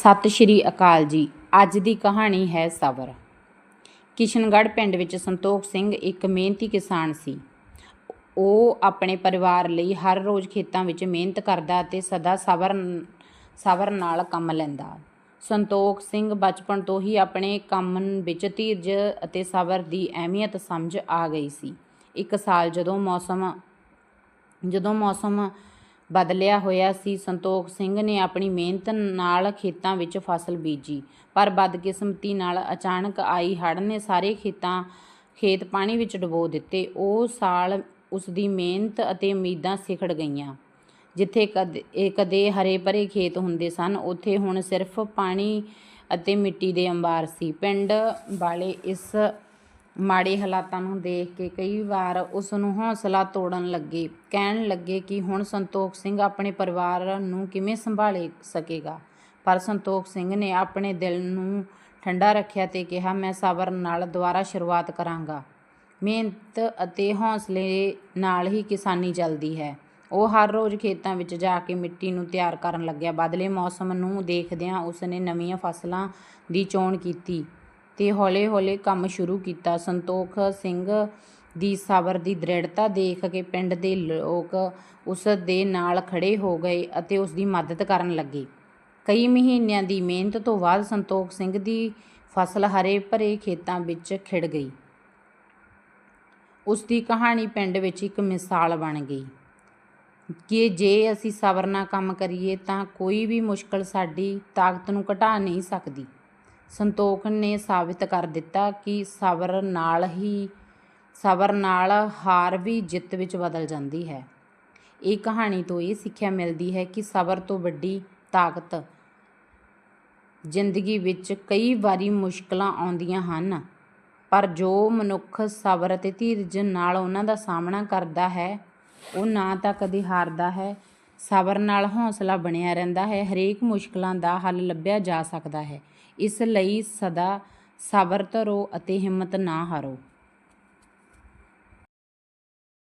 ਸਤਿ ਸ਼੍ਰੀ ਅਕਾਲ ਜੀ। ਅੱਜ ਦੀ ਕਹਾਣੀ ਹੈ ਸਬਰ। ਕਿਸ਼ਨਗੜ੍ਹ ਪਿੰਡ ਵਿੱਚ ਸੰਤੋਖ ਸਿੰਘ ਇੱਕ ਮਿਹਨਤੀ ਕਿਸਾਨ ਸੀ। ਉਹ ਆਪਣੇ ਪਰਿਵਾਰ ਲਈ ਹਰ ਰੋਜ਼ ਖੇਤਾਂ ਵਿੱਚ ਮਿਹਨਤ ਕਰਦਾ ਅਤੇ ਸਦਾ ਸਬਰ ਸਬਰ ਨਾਲ ਕੰਮ ਲੈਂਦਾ। ਸੰਤੋਖ ਸਿੰਘ ਬਚਪਨ ਤੋਂ ਹੀ ਆਪਣੇ ਕੰਮ ਵਿੱਚ ਧੀਰਜ ਅਤੇ ਸਬਰ ਦੀ ਅਹਿਮੀਅਤ ਸਮਝ ਆ ਗਈ ਸੀ। ਇੱਕ ਸਾਲ ਜਦੋਂ ਮੌਸਮ ਜਦੋਂ ਮੌਸਮ ਬਦਲਿਆ ਹੋਇਆ ਸੀ। ਸੰਤੋਖ ਸਿੰਘ ਨੇ ਆਪਣੀ ਮਿਹਨਤ ਨਾਲ ਖੇਤਾਂ ਵਿੱਚ ਫਸਲ ਬੀਜੀ, ਪਰ ਬਦਕਿਸਮਤੀ ਨਾਲ ਅਚਾਨਕ ਆਈ ਹੜ੍ਹ ਨੇ ਸਾਰੇ ਖੇਤਾਂ, ਖੇਤ ਪਾਣੀ ਵਿੱਚ ਡੁਬੋ ਦਿੱਤੇ। ਉਹ ਸਾਲ ਉਸ ਦੀ ਮਿਹਨਤ ਅਤੇ ਉਮੀਦਾਂ ਸਿਖੜ ਗਈਆਂ, ਜਿੱਥੇ ਕਦੇ, ਇਹ ਕਦੇ ਹਰੇ ਭਰੇ ਖੇਤ ਹੁੰਦੇ ਸਨ। ਉੱਥੇ ਹੁਣ ਸਿਰਫ ਪਾਣੀ ਅਤੇ ਮਿੱਟੀ ਦੇ ਅੰਬਾਰ ਸੀ। ਪਿੰਡ ਵਾਲੇ ਇਸ ਮਾੜੇ ਹਾਲਾਤਾਂ ਨੂੰ ਦੇਖ ਕੇ ਕਈ ਵਾਰ ਉਸ ਨੂੰ ਹੌਸਲਾ ਤੋੜਨ ਲੱਗੇ, ਕਹਿਣ ਲੱਗੇ ਕਿ ਹੁਣ ਸੰਤੋਖ ਸਿੰਘ ਆਪਣੇ ਪਰਿਵਾਰ ਨੂੰ ਕਿਵੇਂ ਸੰਭਾਲੇ ਸਕੇਗਾ। ਪਰ ਸੰਤੋਖ ਸਿੰਘ ਨੇ ਆਪਣੇ ਦਿਲ ਨੂੰ ਠੰਡਾ ਰੱਖਿਆ ਤੇ ਕਿਹਾ, ਮੈਂ ਸਬਰ ਨਾਲ ਦੁਬਾਰਾ ਸ਼ੁਰੂਆਤ ਕਰਾਂਗਾ। ਮਿਹਨਤ ਅਤੇ ਹੌਸਲੇ ਨਾਲ ਹੀ ਕਿਸਾਨੀ ਚੱਲਦੀ ਹੈ। ਉਹ ਹਰ ਰੋਜ਼ ਖੇਤਾਂ ਵਿੱਚ ਜਾ ਕੇ ਮਿੱਟੀ ਨੂੰ ਤਿਆਰ ਕਰਨ ਲੱਗਿਆ। ਬਦਲੇ ਮੌਸਮ ਨੂੰ ਦੇਖਦਿਆਂ ਉਸ ਨੇ ਨਵੀਆਂ ਫਸਲਾਂ ਦੀ ਚੋਣ ਕੀਤੀ। ਤੇ ਹੌਲੇ-ਹੌਲੇ ਕੰਮ ਸ਼ੁਰੂ ਕੀਤਾ। ਸੰਤੋਖ ਸਿੰਘ ਦੀ ਸਬਰ ਦੀ ਦ੍ਰਿੜਤਾ ਦੇਖ ਕੇ ਪਿੰਡ ਦੇ ਲੋਕ ਉਸ ਦੇ ਨਾਲ ਖੜ੍ਹੇ ਹੋ ਗਏ ਅਤੇ ਉਸ ਦੀ ਮਦਦ ਕਰਨ ਲੱਗੇ। ਕਈ ਮਹੀਨਿਆਂ ਦੀ ਮਿਹਨਤ ਤੋਂ ਬਾਅਦ ਸੰਤੋਖ ਸਿੰਘ ਦੀ ਫਸਲ ਹਰੇ ਭਰੇ ਖੇਤਾਂ ਵਿੱਚ ਖਿੜ ਗਈ। ਉਸ ਦੀ ਕਹਾਣੀ ਪਿੰਡ ਵਿੱਚ ਇੱਕ ਮਿਸਾਲ ਬਣ ਗਈ ਕਿ ਜੇ ਅਸੀਂ ਸਬਰ ਨਾਲ ਕੰਮ ਕਰੀਏ ਤਾਂ ਕੋਈ ਵੀ ਮੁਸ਼ਕਲ ਸਾਡੀ ਤਾਕਤ ਨੂੰ ਘਟਾ ਨਹੀਂ ਸਕਦੀ। ਸੰਤੋਖ ਨੇ ਸਾਬਿਤ ਕਰ ਦਿੱਤਾ ਕਿ ਸਬਰ ਨਾਲ ਹੀ, ਸਬਰ ਨਾਲ ਹਾਰ ਵੀ ਜਿੱਤ ਵਿੱਚ ਬਦਲ ਜਾਂਦੀ ਹੈ। ਇਹ ਕਹਾਣੀ ਤੋਂ ਇਹ ਸਿੱਖਿਆ ਮਿਲਦੀ ਹੈ ਕਿ ਸਬਰ ਤੋਂ ਵੱਡੀ ਤਾਕਤ ਜ਼ਿੰਦਗੀ ਵਿੱਚ ਕਈ ਵਾਰੀ ਮੁਸ਼ਕਲਾਂ ਆਉਂਦੀਆਂ ਹਨ, ਪਰ ਜੋ ਮਨੁੱਖ ਸਬਰ ਅਤੇ ਧੀਰਜ ਨਾਲ ਉਹਨਾਂ ਦਾ ਸਾਹਮਣਾ ਕਰਦਾ ਹੈ, ਉਹ ਨਾ ਤਾਂ ਕਦੇ ਹਾਰਦਾ ਹੈ ਸਬਰ ਨਾਲ ਹੌਸਲਾ ਬਣਿਆ ਰਹਿੰਦਾ ਹੈ, ਹਰੇਕ ਮੁਸ਼ਕਲਾਂ ਦਾ ਹੱਲ ਲੱਭਿਆ ਜਾ ਸਕਦਾ ਹੈ। ਇਸ ਲਈ ਸਦਾ ਸਬਰ ਧਰੋ ਅਤੇ ਹਿੰਮਤ ਨਾ ਹਾਰੋ।